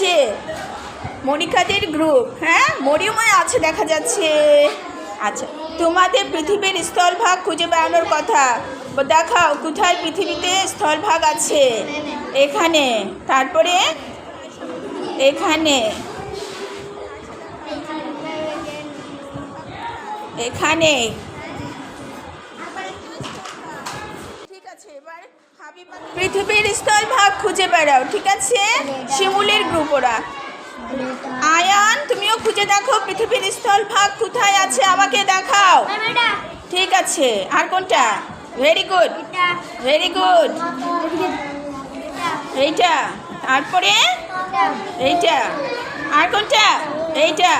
যে মরিকাদের গ্রুপ হ্যাঁ? মরিয়ময় আছে, দেখা যাচ্ছে। আচ্ছা তোমাদের পৃথিবীর স্থলভাগ খুঁজে বেড়ানোর কথা। দেখাও, কোথায় পৃথিবীতে স্থলভাগ আছে? এখানে। তারপরে? এখানে। এখানে। ঠিক আছে, এবার পৃথিবীর স্থলভাগ খুঁজে বেড়াও ঠিক আছে? শিমুলের গ্রুপ ওরা। আয়ান তুমিও খুঁজে দেখো পৃথিবীর স্থলভাগ কোথায় আছে আমাকে দেখাও। ঠিক আছে। আর কোনটা? ভেরি গুড ভেরি গুড এইটা। তারপরে এইটা। আর কোনটা? এইটা।